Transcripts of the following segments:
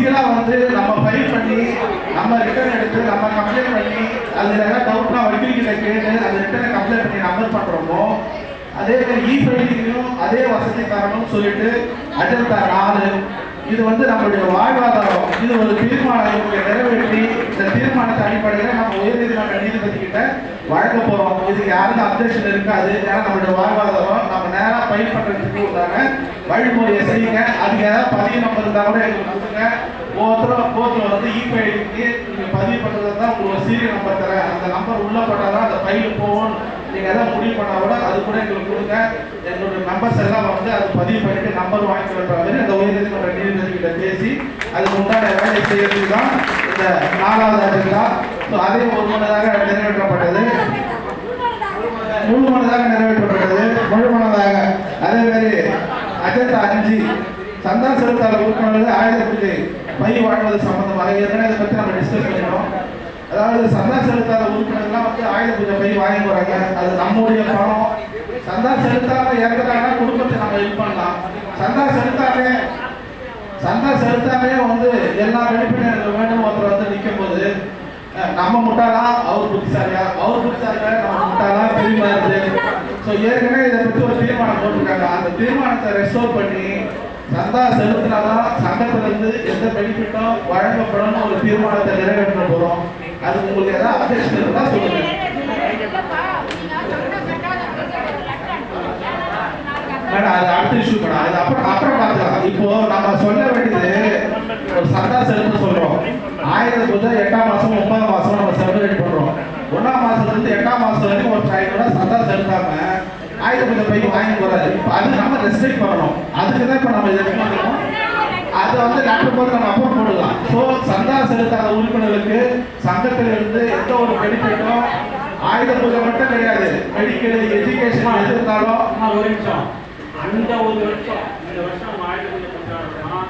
பிசிக்கலா வந்து நம்ம ஃபைல் பண்ணி நம்ம ரிட்டர்ன் எடுத்து நம்ம கம்ப்ளைண்ட் பண்ணி அதில் ஏதாவது டவுட்லாம் வக்கீல் கேட்டு அந்த ரிட்டர்னை கம்ப்ளைண்ட் பண்ணி நம்பர் பண்ணுறோமோ அதே மாதிரி இ ஃபைலிங்லையும் அதே வசதி தரணும்னு சொல்லிட்டு அஜந்தா நாலு இது வந்து நம்மளுடைய வாழ்வாதாரம் இது ஒரு தீர்மானம் இவங்க நிறைவேற்றி இந்த தீர்மானத்தை அடிப்படையில் நம்ம உயர்நீதிமன்ற நீதிபதி கிட்ட வழங்க போகிறோம் இதுக்கு யாருக்கும் அப்ஜெக்ஷன் இருக்காது ஏன்னா நம்மளுடைய வாழ்வாதாரம் நம்ம நேராக பயிர் பண்றதுக்கு உண்டான வழிமுறையை செய்யுங்க. அதுக்கு ஏதாவது பதிவு நம்பர் இருந்தா கூட எங்களுக்கு கொடுத்துங்க ஒவ்வொருத்தரும் கோர்ட்டில் வந்து இ நீங்கள் பதிவு பண்ணுறது தான் உங்களுக்கு சீரியல் நம்பர் தரேன். அந்த நம்பர் உள்ளே போட்டால் தான் அந்த ஃபைல் போகும் நீங்கள் எதாவது முடிவு பண்ணால் கூட அது கூட எங்களுக்கு கொடுங்க. எங்களுடைய மெம்பர்ஸ் எல்லாம் வந்து அது பதிவு பண்ணிட்டு நம்பர் வாங்கி சொல்ற மாதிரி அந்த உயர்நிலை நீதிபதி பேசி அதுக்கு உண்டான வேலை செய்யறதுக்கு தான் இந்த நாலாவது அஜெண்டா. ஸோ அதே ஒரு மனதாக நிறைவேற்றப்பட்டது. முழு மனதாக நிறைவேற்றப்பட்டது. முழு மனதாக அதே மாதிரி அஜெண்டா அஞ்சு. சந்தா செலுத்தாத உறுப்பினர்கள் ஆயுத பூஜை வாழ்வது சம்பந்தமாக ஏற்கனவே இதை பற்றி நம்ம டிஸ்கஸ் பண்ணிட்டோம் அதாவது சந்தா செலுத்தாத உறுப்பினர்கள்லாம் வந்து ஆயுத பூஜை பை வாங்கி போறாங்க அது நம்முடைய பணம். சந்தா செலுத்தாம இறந்துட்டாங்கன்னா குடும்பத்தை நம்ம ஹெல்ப் பண்ணலாம். சந்தா செலுத்தாமே சந்தா செலுத்தாமே வந்து எல்லா வெளிப்பினர்கள் வேண்டும் ஒருத்தர் வந்து நிற்கும் போது நம்ம முட்டாளா? அவர் புத்திசாலியா? அவர் புத்திசாலியா நம்ம முட்டாளா? தெரியுமா இருக்கு ஸோ ஏற்கனவே இதை பற்றி ஒரு தீர்மானம் போட்டிருக்காங்க. அந்த தீர்மானத்தை ரெஸ்டோர் பண்ணி சந்தா செலுத்தினாதான் சங்கத்துல எந்த பெனிஃபிட்டும் வழங்கப்படும் ஒரு தீர்மானத்தை நிறைவேற்ற போறோம். அது உங்களுக்கு ஏதாவது அப்டேஷன் இருந்தா சொல்லுங்க. மேடம் அது அடுத்த இஷ்யூ மேடம். அது அப்புறம் அப்புறம் பார்த்துக்கலாம். இப்போ நம்ம சொல்ல வேண்டியது ஒரு சந்தா செலுத்த சொல்றோம். ஆயிரம் பூஜை எட்டாம் மாசம் ஒன்பதாம் மாசம் நம்ம செலிப்ரேட் பண்றோம். ஒன்னாம் மாசத்துல இருந்து எட்டாம் மாசம் வரைக்கும் ஒரு ஐநூறு சந்தா செலுத்தாம ஆயுத பூஜை பை வாங்கி அது நம்ம ரெஸ்ட்ரிக்ட் பண்ணணும். அதுக்கு தான் இப்போ நம்ம இதை அதை வந்து டாக்டர் போது நம்ம அப்போ போடலாம் ஸோ சந்தா செலுத்தாத உறுப்பினர்களுக்கு சங்கத்திலிருந்து எந்த ஒரு பெனிஃபிட்டும் ஆயுத பூஜை மட்டும் கிடையாது. மெடிக்கல் எஜுகேஷன் எது இருந்தாலும் அம்மா, ஒரு நிமிஷம். அந்த ஒரு வருஷம் இந்த வருஷம் ஆயிரத்தி தொள்ளாயிரத்தி கொண்டாடுறோம்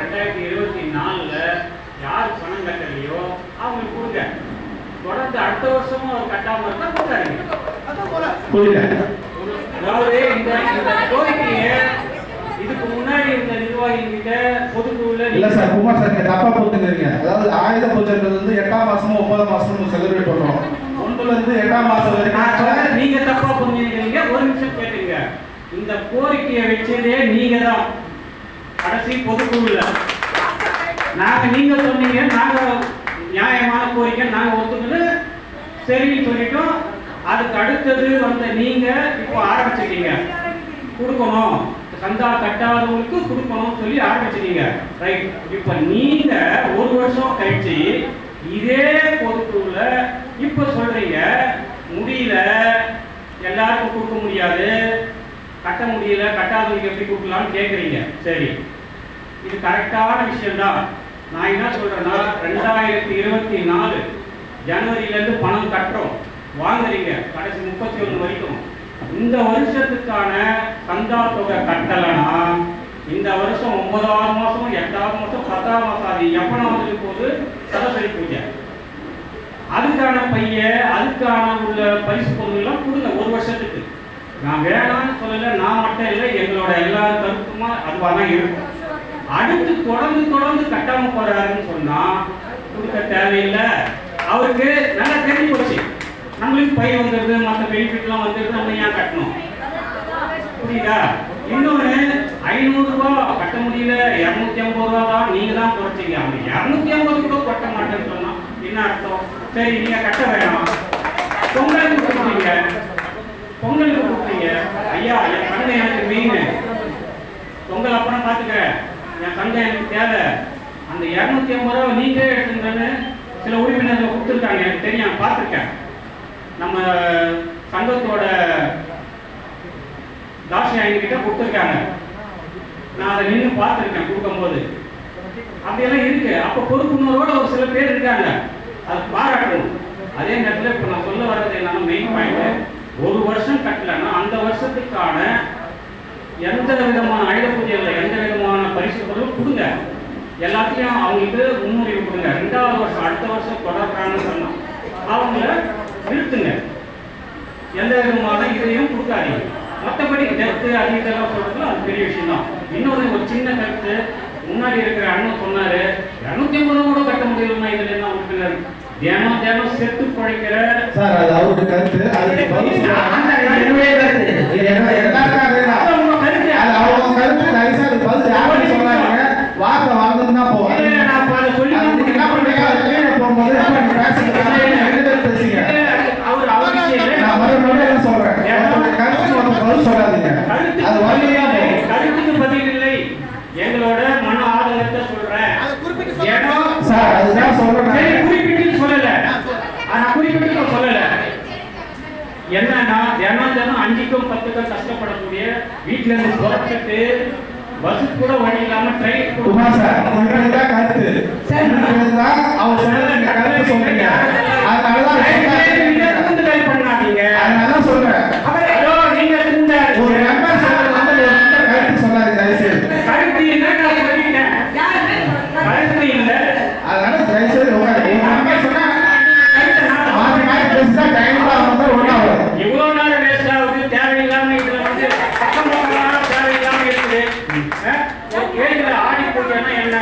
ரெண்டாயிரத்தி இருபத்தி நாலுல யார் பணம் கட்டலையோ அவங்களுக்கு கொடுங்க. தொடர்ந்து அடுத்த வருஷமும் அவர் கட்டாம இருந்தா கொடுக்காதீங்க. புரியல. அதாவது இந்த இந்த கோரிக்கையை இதுக்கு முன்னாடி இருந்த நிர்வாகிகிட்ட பொதுக்குழுல இல்ல சார் குமார் சார் நீங்க தப்பா புரிஞ்சுக்கிறீங்க. அதாவது ஆயுத பூஜைன்றது வந்து எட்டாம் மாசமும் ஒன்பதாம் மாசமும் செலிப்ரேட் பண்றோம். ஒன்றுல இருந்து எட்டாம் மாசம் நான் வரைக்கும் நீங்க தப்பா புரிஞ்சுக்கிறீங்க. ஒரு நிமிஷம் கேட்டுங்க. இந்த கோரிக்கையை வச்சதே நீங்க தான் கடைசி பொதுக்குழுல. நாங்க நீங்க சொன்னீங்க நாங்க நியாயமான கோரிக்கை நாங்க ஒத்துக்கிட்டு சரின்னு சொல்லிட்டோம். அதுக்கு அடுத்தது வந்த நீங்க இப்போ ஆரம்பிச்சிருக்கீங்க. கொடுக்கணும். சந்தா கட்டாதவங்களுக்கு கொடுக்கணும் சொல்லி ஆரம்பிச்சிருக்கீங்க. ரைட் இப்போ நீங்க ஒரு வருஷம் கழிச்சு இதே பொதுக்குழுல இப்போ சொல்றீங்க முடியல எல்லாருக்கும் கொடுக்க முடியாது. கட்ட முடியல கட்டாதவங்களுக்கு எப்படி கொடுக்கலாம்னு கேட்குறீங்க சரி. இது கரெக்டான விஷயம்தான். நான் என்ன சொல்றேன்னா ரெண்டாயிரத்தி இருபத்தி நாலு ஜனவரியிலேருந்து பணம் கட்டுறோம். வாங்குறீங்க. கடைசி முப்பத்தி ஒன்று வரைக்கும். இந்த வருஷத்துக்கான சந்தா தொகை கட்டலைன்னா இந்த வருஷம் ஒன்பதாவது மாசம் எட்டாவது மாசம் பத்தாவது மாசம் அது எப்பனா வந்துட்டு போது சரஸ்வதி பூஜை. அதுக்கான பைய அதுக்கான உள்ள பரிசு பொருள்லாம் கொடுங்க ஒரு வருஷத்துக்கு. நான் வேணாம்னு சொல்லல நான் மட்டும் இல்லை எங்களோட எல்லா கருத்துமா அதுவாக தான் இருக்கும். அடுத்து தொடர்ந்து தொடர்ந்து கட்டாம போறாருன்னு சொன்னா கொடுக்க தேவையில்லை. அவருக்கு நல்ல நம்மளுக்கு பை வந்துடுது மற்ற பெனிஃபிட்லாம் வந்துடுது நம்ம ஏன் கட்டணும்? புரியுதா? இன்னொன்று ஐநூறு கட்ட முடியல இரநூத்தி ஐம்பது ரூபா தான் நீங்க தான் குறைச்சீங்க. அவங்க இரநூத்தி ஐம்பது கூட கட்ட மாட்டேன்னு சொன்னா என்ன அர்த்தம்? சரி நீங்க கட்ட வேணாம். பொங்கலுக்கு கொடுத்தீங்க பொங்கலுக்கு கொடுத்தீங்க ஐயா என் கண்ணு எனக்கு மெயின் பொங்கல் அப்புறம் பார்த்துக்கிறேன் என் சந்தை எனக்கு தேவை. அந்த இரநூத்தி ஐம்பது ரூபா நீங்களே எடுத்துங்கன்னு சில உறுப்பினர்கள் கொடுத்துருக்காங்க. எனக்கு தெரியும் பார்த்துருக்கேன். நம்ம சங்கத்தோட தாசி கிட்ட கொடுத்துருக்காங்க. நான் அதை நின்று பார்த்துருக்கேன் கொடுக்கும்போது. அப்படியெல்லாம் இருக்கு. அப்போ பொறுப்புணர்வோட ஒரு சில பேர் இருக்காங்க. அது பாராட்டணும். அதே நேரத்தில் இப்போ நான் சொல்ல வர்றது என்னன்னா மெயின் பாயிண்ட் ஒரு வருஷம் கட்டலைன்னா அந்த வருஷத்துக்கான எந்த விதமான ஆயுத பூஜையில் எந்த விதமான பரிசு பொருளும் கொடுங்க. எல்லாத்தையும் அவங்களுக்கு முன்னுரிமை கொடுங்க. ரெண்டாவது வருஷம் அடுத்த வருஷம் தொடர்றாங்கன்னு சொன்னால் அவங்கள நிறுத்துங்க. எந்த விதமான இதையும் கொடுக்காதீங்க. மற்றபடி டெத்து அது இதெல்லாம் சொல்றதுல அது பெரிய விஷயம் தான் இன்னொரு ஒரு சின்ன கருத்து முன்னாடி இருக்கிற அண்ணன் சொன்னாரு தெரியுமா இதுல என்ன உறுப்பினர் தினம் தினம் செத்து பழைக்கிற சார் அது அவருடைய கருத்து. உங்க கருத்து. அது அவங்க கருத்து தயவு செய்து அதுக்கு பதில் யாரும் சொல்லாதீங்க வார்த்தை வாழ்ந்துன்னு தான் போகும் இல்ல, நான் இப்ப அதை சொல்லி அது நீங்க என்ன பண்றீங்க அது கீழே போகும்போது எப்ப நீங்க பேசுறீங்க ரெண்டு பேரும் பேசுறீங்க அவர் அவர் விஷயம் நான் மறுபடியும் என்ன சொல்றேன் உங்களுடைய கருத்துக்கு ஒருத்தர் பதில் சொல்லாதீங்க கருத்துக்கு அது பதில் வழியா இல்லை. போகும் கருத்துக்கு பதில் இல்லை எங்களோட மன ஆதங்கத்தை சொல்றேன் ஏன்னா சார் அதுதான் சொல்றேன் சரி, நான். குறிப்பிட்டு சொல்லல ஆனா குறிப்பிட்டு நான் சொல்லல என்னன்னா தினம் தினம் அஞ்சுக்கும் பத்துக்கும் கஷ்டப்படக்கூடிய வீட்டுல இருந்து புறப்பட்டு பஸ் கூட வழி இல்லாம ட்ரெயின் குமார் சார். உங்களுக்கு தான் கருத்து அவர் நீங்க கருத்து சொல்றீங்க. அதனாலதான் பண்ணாதீங்க. அதனாலதான் சொல்றேன். ஒரு மெம்பர் சொல்றது கருத்து சொல்லாதீங்க தயவுசெய்து. கருத்து நான் சொல்லிட்டேன். கருத்து இல்லை. அதனால தயவுசெய்து சொன்னா டைம் ஒன்றா வரும் இவ்வளவு நேரம் வேஸ்ட் ஆகுது தேவையில்லாம இதுல வந்து பக்கம் பக்கமாக தேவையில்லாம இருக்குது அஹ், கேள்வியில ஆடி போட்டியானா என்ன?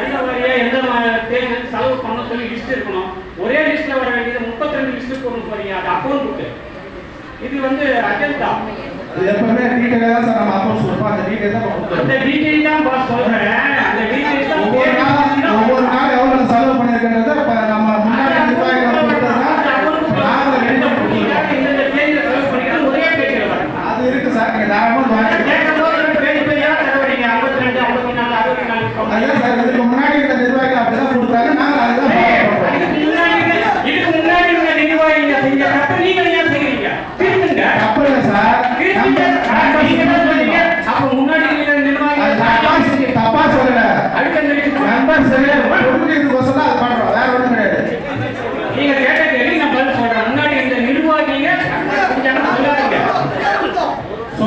எந்த வரியா எந்த ம- தேதி செலவு பண்ண சொல்லி லிஸ்ட் இருக்கணும் ஒரே லிஸ்ட்ல வர வேண்டியது முப்பத்தி ரெண்டு லிஸ்ட் கொண்டு போறீங்க. அது அக்கௌண்ட் புக்கு இது வந்து அஜெண்டா எப்பவுமே டீட்டெயிலாக தான் சார் நம்ம கொடுப்போம். அந்த டீட்டெயில் தான் அந்த டீடைல் தான் பாஸ் சொல்றேன். அந்த டீடைல் தான் ஒவ்வொரு நாளும் ஒவ்வொரு நாள் எவ்வளவு செலவு பண்ணிருக்கிறது இப்ப நம்ம முன்னாடி நிர்வாகிகள் கொடுத்ததுன்னா நாங்கள் ரெடி பண்ணி கொடுத்துருக்கோம் இந்த தேதியில செலவு பண்ணிக்கிறது ஒரே பேஜில் வரும் அது இருக்கு சார் நீங்க தாராளமா வாங்கிக்கலாம் கேட்கும்போது ரெண்டு பேஜ் பேஜா தரவீங்க ஐம்பத்தி ரெண்டு ஐம்பத்தி நாலு அறுபத்தி நாலு அதான் சார் இதுக்கு முன்னாடி இந்த நிர்வாகிகள் அப்படிதான் கொடுத்தாங்க நாங்கள் அதுதான் follow பண்றோம். இதுக்கு முன்னாடி இதுக்கு முன்னாடி உள்ள நிர்வாகிங்க செஞ்ச தப்பு நீங்க ஏன் செய்றீங்க திரும்புங்க தப்பு இல்லை சார் திரும்புங்க நம்ம- நீங்க என்ன சொன்னீங்க அப்ப முன்னாடி இருக்கிற அது தப்பா நிர்வாகிகள் தப்பா சொல்லல அடுத்த நிலைக்கு நம்பர் சரியா கொடுக்கிறதுக்கோசரம் அது பண்றோம் வேற ஒண்ணும் கிடையாது நீங்க கேட்ட கேள்வி நான் பதில் சொல்றேன் முன்னாடி இந்த நிர்வாகிங்க செஞ்சாங்க சொல்லாதீங்க ஸோ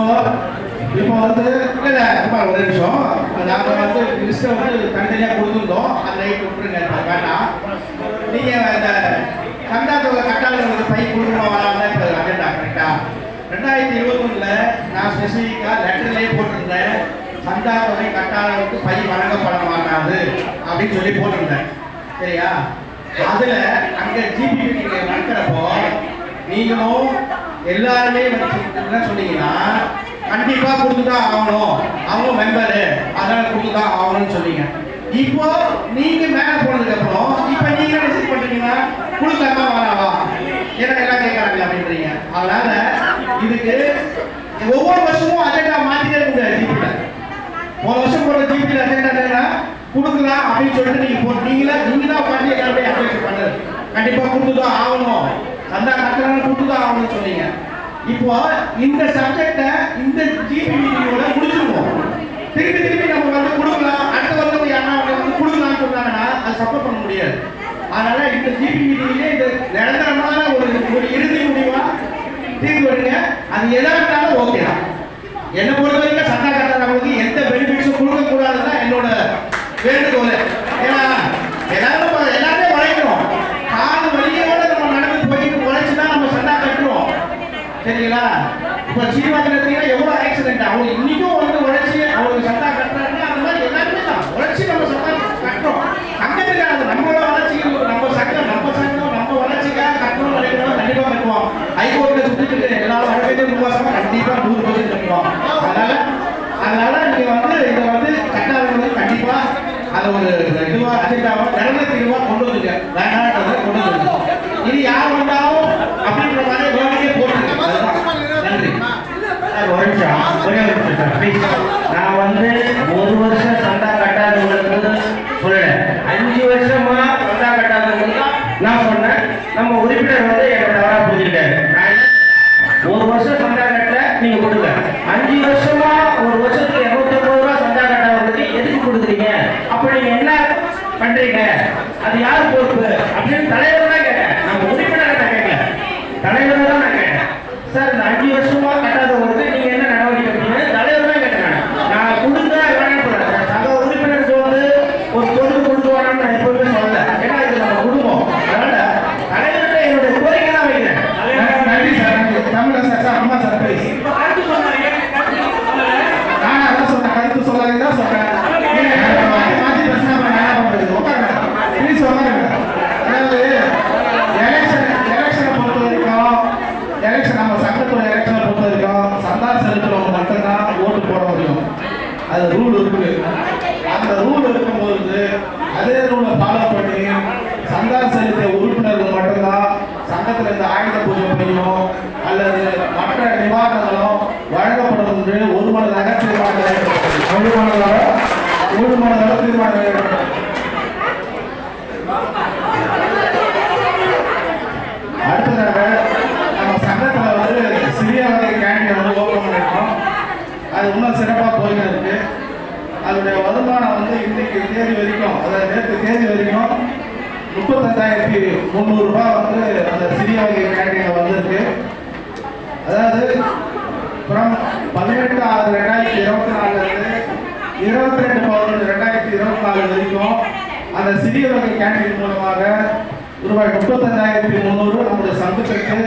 இப்போ வந்து இல்லை இல்லை அப்பா ஒரு நிமிஷம். நாங்கள் வந்து லிஸ்ட்டை வந்து தனித்தனியாக கொடுத்துருந்தோம். அந்த லைட் விட்டுருங்க வேண்டாம். நீங்கள் இந்த கண்டா தொகை கட்டாளர்களுக்கு பை கொடுக்கணும் வராமல் இப்போ அஜெண்டா கரெக்டாக ரெண்டாயிரத்தி இருபத்தொன்னில் நான் ஸ்பெசிஃபிக்காக லெட்டர்லேயே போட்டிருந்தேன். சந்தா தொகை கட்டாளர்களுக்கு பை வழங்கப்பட மாட்டாது அப்படின்னு சொல்லி போட்டிருந்தேன். சரியா? அதில் அங்கே ஜிபி நீங்கள் நடக்கிறப்போ நீங்களும் எல்லாருமே என்ன சொன்னீங்கன்னா கண்டிப்பா கொடுத்துதான் ஆகணும். அவங்க மெம்பரு அதனால கொடுத்துதான் ஆகணும்னு சொன்னீங்க. இப்போ நீங்க மேல போனதுக்கு அப்புறம் இப்போ நீங்க என்ன பண்றீங்கன்னா கொடுத்தாக்கா வேணாவா ஏன்னா எல்லாம் கேட்கறாங்க அப்படின்றீங்க. அதனால இதுக்கு ஒவ்வொரு வருஷமும் அஜெண்டா மாத்திட்டே இருக்க ஜிபில போன வருஷம் போற ஜிபில அஜெண்டா என்னன்னா கொடுக்கலாம் அப்படின்னு சொல்லிட்டு நீங்க போ நீங்களே நீங்க தான் உட்காந்து எல்லாருமே அப்ளை பண்ணுறது கண்டிப்பா கொடுத்துதான் ஆகணும். அந்த கட்டணம் கொடுத்துதான் ஆகணும்னு சொன்னீங்க. இப்போ இந்த சப்ஜெக்ட இந்த ஜிபி மீட்டிங்கோட முடிச்சிருவோம். திருப்பி திருப்பி நம்ம வந்து கொடுக்கலாம். அடுத்த வருஷம் யாரா வந்து கொடுக்கலாம்னு சொன்னாங்கன்னா அது சப்போர்ட் பண்ண முடியாது. அதனால இந்த ஜிபி மீட்டிங்லேயே இந்த நிரந்தரமான ஒரு ஒரு இறுதி முடிவா தீர்வு வருங்க. அது எதா இருந்தாலும் ஓகே தான். என்னை பொறுத்த வரைக்கும் சட்டா கட்டுறவங்களுக்கு எந்த பெனிஃபிட்ஸும் கொடுக்க கூடாதுன்னா என்னோட வேண்டுகோள் ஏன்னா எல்லாரும் இப்ப எல்லாருமே உழைக்கிறோம் கால் வலியோட நம்ம நடந்து போயிட்டு உழைச்சு தான் நம்ம சட்டா கட்டுறோம் சரிங்களா இப்ப சீவாக்கினீங்கன்னா எவ்வளவு ஆக்சிடென்ட் அவங்க இன்னைக்கும் வந்து உழைச்சி அவங்களுக்கு சட்டா கட்டுறாங்கன்னா அந்த மாதிரி எல்லாருமே தான் உழைச்சி நம்ம சட்டா கட்டுறோம் சங்கத்துக்கு அது நம்மளோட வளர்ச்சி நம்ம சங்கம் நம்ம சங்கம் நம்ம வளர்ச்சிக்காக கட்டணும் நினைக்கிறோம் கண்டிப்பா கட்டுவோம் ஹைகோர்ட்ல சுத்திட்டு இருக்க எல்லாரும் கண்டிப்பா நூறு பர்சன்ட் கட்டுவோம் அதனால அதனால நீங்க வந்து இதை வந்து கட்டாளர்கள் கண்டிப்பா அதை ஒரு இதுவா அஜெண்டாவா நிரந்தர தீர்வா கொண்டு வந்துங்க வேண்டான்றதை கொண்டு வந்துங்க இது யார் வந்தாலும் அப்படின்ற மாதிரி கவனிக்கே போட்டுருக்கேன் நன்றி ஒரு நிமிஷம் ஒரே ஒரு நிமிஷம் நான் வந்து ஒரு வருஷம் சண்டை கொடுக்குறீங்க அப்ப நீங்க என்ன பண்றீங்க. அது யார் பொறுப்பு? அப்படின்னு தலைவர் தான் கேட்டேன். நம்ம உறுப்பினர் நான் கேட்கல தலைவர் தான் நான் கேட்டேன். சார் இந்த அஞ்சு வருஷமா கட்டாதவங்களுக்கு நீங்க என்ன நடவடிக்கை எடுப்பீங்க? தலைவர் தான் கேட்டேன் நான். நான் கொடுங்க வேணாம்னு சொல்லல. நான் சக உறுப்பினருக்கு வந்து ஒரு பொறுப்பு கொடுக்க வேணாம்னு நான் எப்பவுமே சொல்லல. ஏன்னா இது நம்ம குடும்பம். அதனால தலைவர்கிட்ட என்னுடைய கோரிக்கை தான் வைக்கிறேன். நன்றி- சார். தமிழ சார். சார் அம்மா சார் கருத்து சொன்னாங்க சொல்லல நான் அதான் சொன்னேன். கருத்து சொல்லாதீங்க தான் சொல்றேன் ஒன்று ஒரு மனதாக தீர்மானம் நிறைவேற்றப்படும் அடுத்ததாக நம்ம சங்கத்தில் வந்து சிறிய வகை கேண்டீன் வந்து ஓப்பன் பண்ணிருக்கோம் அது இன்னும் சிறப்பாக போயிட்டு இருக்கு அதனுடைய வருமானம் வந்து இன்னைக்கு தேதி வரைக்கும் அதாவது நேற்று தேதி வரைக்கும் முப்பத்தஞ்சாயிரத்தி முந்நூறுரூபா வந்து அந்த சிறிய வகை கேண்டீனில் வந்திருக்கு. அதாவது அப்புறம் பதினெட்டு ஆறு ரெண்டாயிரத்தி இருபத்தி நாலுலேருந்து இருபத்தி ரெண்டு பதினொன்று ரெண்டாயிரத்தி இருபத்தி நாலு வரைக்கும் அந்த சிறிய வகை கேண்டீன் மூலமாக ரூபாய் முப்பத்தஞ்சாயிரத்தி முந்நூறு நம்முடைய சங்கத்திற்கு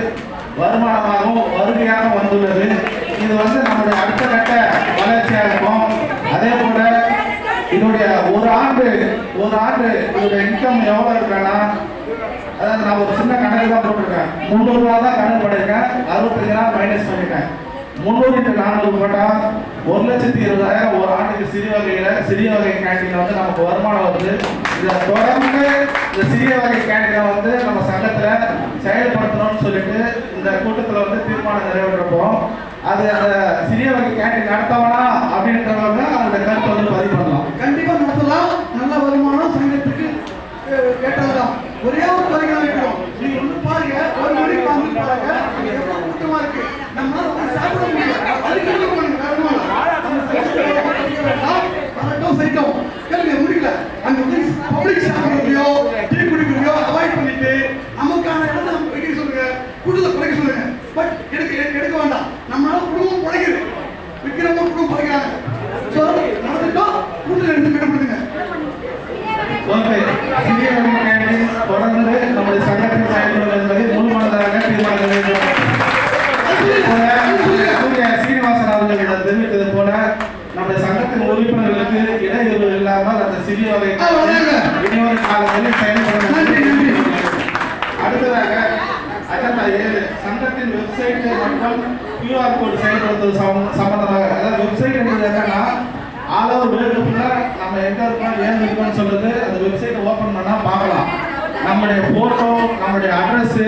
வருமானமாகவும் வருகையாக வந்துள்ளது. இது வந்து நம்முடைய அடுத்த கட்ட வளர்ச்சியாக இருக்கும். அதே போல இதனுடைய ஒரு ஆண்டு ஒரு ஆண்டு இதோட இன்கம் எவ்வளோ இருக்கானா அதாவது நான் ஒரு சின்ன கணக்கு தான் போட்டிருக்கேன். முந்நூறு ரூபா தான் கணக்கு பண்ணியிருக்கேன் அறுபத்தஞ்சு நாள் மைனஸ் பண்ணியிருக்கேன் முந்நூறு இன்ட்டு நானூறு போட்டால் ஒரு லட்சத்தி இருபதாயிரம் ஒரு ஆண்டுக்கு சிறிய வகையில் சிறிய வகை கேண்டீனில் வந்து நமக்கு வருமானம் வருது இதை தொடர்ந்து இந்த சிறிய வகை கேண்டீனை வந்து நம்ம சங்கத்தில் செயல்படுத்தணும்னு சொல்லிட்டு இந்த கூட்டத்தில் வந்து தீர்மானம் நிறைவேற்றப்போம் அது அந்த சிறிய வகை கேண்டீன் நடத்தவனா அப்படின்றவங்க அந்த கருத்தை வந்து பதிவு பண்ணலாம் கண்டிப்பா நடத்தலாம். நல்ல வருமானம் சங்கத்துக்கு அஹ், ஏற்றதுதான். ஒரே ஒரு குறைகள் வைக்கிறோம் நீங்க ஒண்ணு பாருங்க ஒரு மணிக்கு வந்து பாருங்க அங்க எவ்வளவு கூட்டமா இருக்கு நம்மளால வந்து சாப்பிட முடியல அதுக்கு என்ன பண்ணுங்க வருமானம் நம்ம சங்கத்துல படிக்க வேண்டாம் வரட்டும் செய்யட்டும் கேளுங்க முடியல அங்க வந்து பப்ளிக் சாப்பிடுறதையோ டீ குடிக்கிறதையோ அவாய்ட் பண்ணிட்டு நமக்கான இடத்தை நம்ம வைக்க சொல்லுங்க கூட்டத்தை குறைக்க சொல்லுங்க பட் எடுக்க எடுக்க வேண்டாம் நம்மளால குடும்பம் குறைக்குது விற்கிறவங்க குடும்பம் குறைக்கிறாங்க ஸோ நடந்துட்டோம் கூட்டத்தை எடுத்து கட்டுப்படுத்துங்க ஓகே சிறிய வகை கேண்டீன் தொடர்ந்து நம்முடைய சங்கத்தின் செயல்படும் என்பதை முழுமனதாக தீர்மானம் நிறைவேற்றப்படும் சீனிவாசன் அவர்கள் இதை தெரிவித்தது போல நம்முடைய சங்கத்தின் உறுப்பினர்களுக்கு இடையூறு இல்லாமல் அந்த சிறிய வகை ஆ, வணங்க. இனிவரும் காலங்களில் செயல்படும் நன்றி, நன்றி. அடுத்ததாக அஜந்தா ஏழு சங்கத்தின் வெப்சைட் மற்றும் QR கோடு செயல்படுத்துவது சம்பந்தமாக அதாவது வெப்சைட் என்பது என்னன்னா ஆல் ஓவர் வேர்ல்டு நம்ம எங்க இருக்கோம் ஏன் இருக்கோம்னு சொல்றது அந்த வெப்சைட் ஓப்பன் பண்ணா பார்க்கலாம் நம்முடைய போட்டோ நம்மளுடைய அட்ரஸ்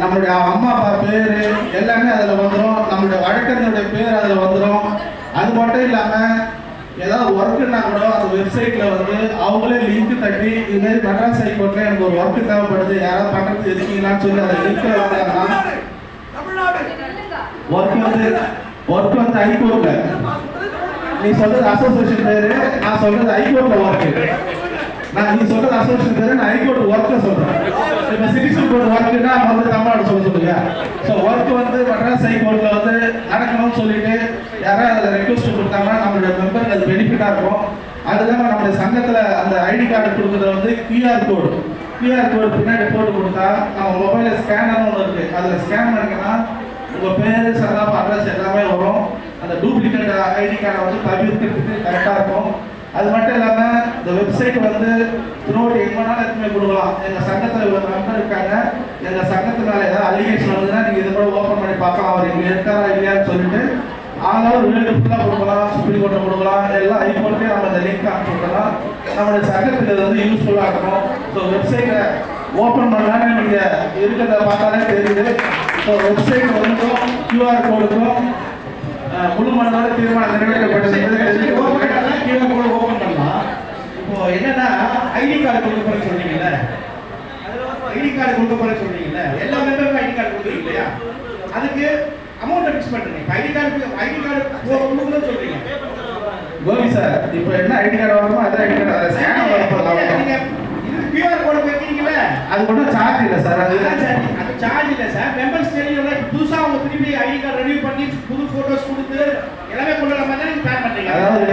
நம்மளுடைய அம்மா அப்பா பேர் எல்லாமே அதில் வந்துடும் நம்மளுடைய வழக்கறிஞருடைய பேர் அதில் வந்துடும் அது மட்டும் இல்லாமல் ஏதாவது ஒர்க்குன்னா கூட அந்த வெப்சைட்டில் வந்து அவங்களே லிங்க் தட்டி இது மாதிரி மெட்ராஸ் ஹைகோர்ட்டில் எனக்கு ஒரு ஒர்க்கு தேவைப்படுது யாராவது பண்ணுறது இருக்கீங்களான்னு சொல்லி அதை லிங்க்கில் வந்தாங்கன்னா ஒர்க் வந்து ஒர்க் வந்து ஹைகோர்ட்டில் நீ சொல்றது அசோசியேஷன் பேரு நான் சொல்றது ஹைகோர்ட்ல ஒர்க் நான் நீ சொல்றது அசோசியேஷன் பேரு நான் ஹைகோர்ட் ஒர்க்க சொல்றேன். இப்ப சிட்டிசன் கோர்ட் ஒர்க்குன்னா வந்து தமிழ்நாடு சொல்ல சொல்லுங்க. ஸோ ஒர்க் வந்து மெட்ராஸ் ஹைகோர்ட்ல வந்து நடக்கணும்னு சொல்லிட்டு யாராவது அதில் ரெக்வஸ்ட் கொடுத்தாங்கன்னா நம்மளுடைய மெம்பருக்கு அது பெனிஃபிட்டா இருக்கும். அது இல்லாமல் நம்மளுடைய சங்கத்தில் அந்த ஐடி கார்டு கொடுக்குறது வந்து கியூஆர் கோடு கியூஆர் கோடு பின்னாடி போட்டு கொடுத்தா நம்ம மொபைலில் ஸ்கேனர் ஒன்று இருக்கு. அதில் ஸ்கேன் பண்ணிங்கன்னா உங்கள் பேர் சந்தாபம் அட்ரஸ் எல்லாமே வரும். அந்த டூப்ளிகேட் ஐடி கார்டை வந்து தவிர்க்கிறதுக்கு கரெக்டாக இருக்கும். அது மட்டும் இல்லாமல் வெப்சைட் வந்து த்ரூஅவுட் எங்க வேணாலும் எடுத்துமே கொடுக்கலாம். எங்கள் சங்கத்தில் இவ்வளோ மெம்பர் இருக்காங்க. எங்கள் சங்கத்து மேலே ஏதாவது அலிகேஷன் வந்ததுன்னா நீங்கள் இதை கூட ஓப்பன் பண்ணி பார்க்கலாம். அவர் இங்கே இருக்காரா இல்லையான்னு சொல்லிட்டு ஆல் ஓவர் வேர்ல்டு ஃபுல்லாக கொடுக்கலாம் சுப்ரீம் கோர்ட்டை கொடுக்கலாம். எல்லாம் ஹைகோர்ட்லேயே நம்ம அந்த லிங்க் அனுப்பிச்சுடலாம் நம்மளுடைய சங்கத்துக்கு இது வந்து யூஸ்ஃபுல்லாக இருக்கணும். ஸோ வெப்சைட்டை ஓப்பன் பண்ணலான்னு நீங்கள் இருக்கிறத பார்த்தாலே தெரியுது. ஸோ வெப்சைட் வந்தும் கியூஆர் கோடுக்கும் முழு மனதாக தீர்மானம் நிறைவேற்றப்பட்டது என்பதை ஓப்பன் தெரிவித்துக் கீழே கூட ஓப்பன் பண்ணலாம் இப்போ என்னன்னா ஐடி கார்டு கொடுக்க போற சொன்னீங்கல்ல போற சொன்னீங்கல்ல எல்லா மெம்பருக்கும் ஐடி கார்டு கொடுக்குறீங்க இல்லையா? அதுக்கு அமௌண்ட் ஃபிக்ஸ் பண்ணுங்க இப்போ ஐடி கார்டு ஐடி கார்டு கொடுக்கணும்னு சொல்றீங்க. கோபி சார் இப்போ என்ன ஐடி கார்டு வரணுமோ அதான் ஐடி கார்டு அதை ஸ்கேன் இது கியூஆர் கோடு வைக்கிறீங்கல்ல? அது கூட சார்ஜ் இல்லை சார் அது அது சார்ஜ் இல்லை சார் மெம்பர்ஸ் தெரியல புதுசா அவங்க திரும்பி ஐடி கார்டு ரெனியூ பண்ணி புது போட்டோஸ் கொடுத்து எல்லாமே கொண்டு வர மாதிரி பிளான் பண்றீங்க. அதாவது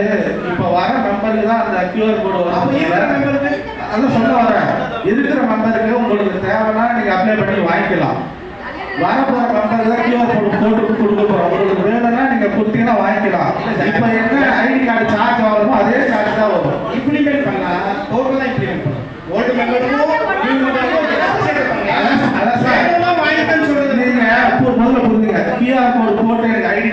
இப்போ வர மெம்பருக்கு தான் அந்த கியூஆர் கோடு அப்போ இருக்கிற வரும் மெம்பருக்கு அதான் சொல்ல வரேன். இருக்கிற மெம்பருக்கு உங்களுக்கு தேவைன்னா நீங்க அப்ளை பண்ணி வாங்கிக்கலாம். வரப்போற மெம்பருக்கு தான் கியூஆர் போட்டு கொடுக்க போறோம். உங்களுக்கு வேணும்னா நீங்க கொடுத்தீங்கன்னா வாங்கிக்கலாம். இப்போ என்ன ஐடி கார்டு சார்ஜ் வருமோ அதே சார்ஜ் தான் வரும். இம்ப்ளிமெண்ட் பண்ணலாம். டோட்டலா இம்ப்ளிமெண்ட் பண்ணலாம். ஓல்டு மெம்பருக்கும் வாங்கிக்கன்னு சொல்றது நீங்க முதல்ல புரிஞ்சுங்க. கியூஆர் கோடு போட்டு எனக்கு ஐடி